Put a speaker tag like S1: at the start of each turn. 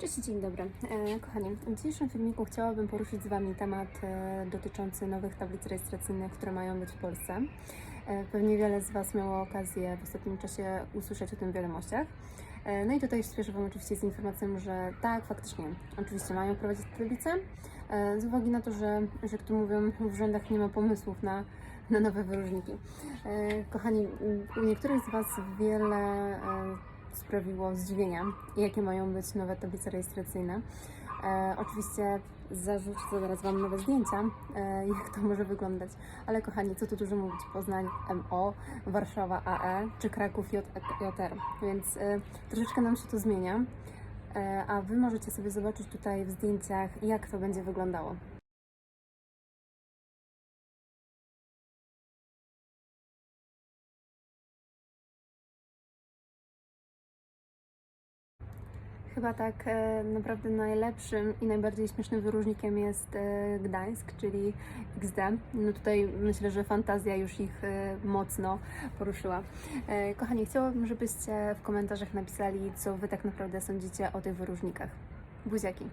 S1: Cześć, dzień dobry. E, kochani, w dzisiejszym filmiku chciałabym poruszyć z Wami temat e, dotyczący nowych tablic rejestracyjnych, które mają być w Polsce. E, pewnie wiele z Was miało okazję w ostatnim czasie usłyszeć o tym w wiadomościach. No i tutaj spieszę Wam oczywiście z informacją, że tak, faktycznie, oczywiście mają prowadzić tablice, e, z uwagi na to, że, że jak to mówią, w urzędach nie ma pomysłów na, na nowe wyróżniki. Kochani, u niektórych z Was wiele sprawiło zdziwienia, jakie mają być nowe tablice rejestracyjne. E, oczywiście zarzucę zaraz Wam nowe zdjęcia, e, jak to może wyglądać. Ale kochani, co tu dużo mówić, Poznań MO, Warszawa AE czy Kraków JR. Więc e, troszeczkę nam się to zmienia, e, a Wy możecie sobie zobaczyć tutaj w zdjęciach, jak to będzie wyglądało. Chyba tak e, naprawdę najlepszym i najbardziej śmiesznym wyróżnikiem jest e, Gdańsk, czyli XD. No tutaj myślę, że fantazja już ich e, mocno poruszyła. Kochani, chciałabym, żebyście w komentarzach napisali, co Wy tak naprawdę sądzicie o tych wyróżnikach. Buziaki.